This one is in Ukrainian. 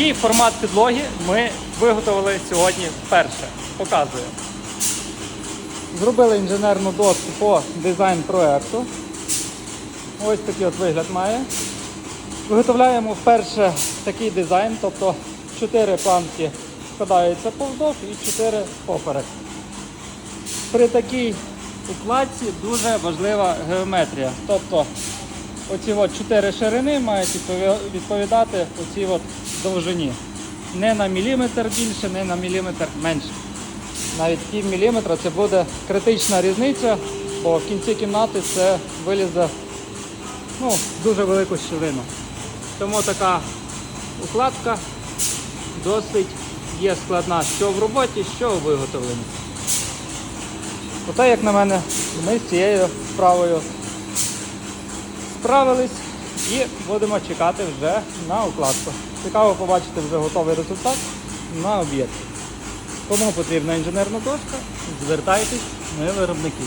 Такий формат підлоги ми виготовили сьогодні вперше. Показую. Зробили інженерну доску по дизайн проекту. Ось такий от вигляд має. Виготовляємо вперше такий дизайн, тобто 4 планки складаються повздовж і 4 поперек. При такій укладці дуже важлива геометрія. Тобто оці от 4 ширини мають відповідати оцій от довжині. Не на міліметр більше, не на міліметр менше. Навіть пів міліметра це буде критична різниця, бо в кінці кімнати це вилізе ну, дуже велику щілину. Тому така укладка досить є складна що в роботі, що у виготовленні. Оце, як на мене, ми з цією справою справились і будемо чекати вже на укладку. Цікаво побачити вже готовий результат на об'єкті. Кому потрібна інженерна дошка, звертайтесь, ми виробники.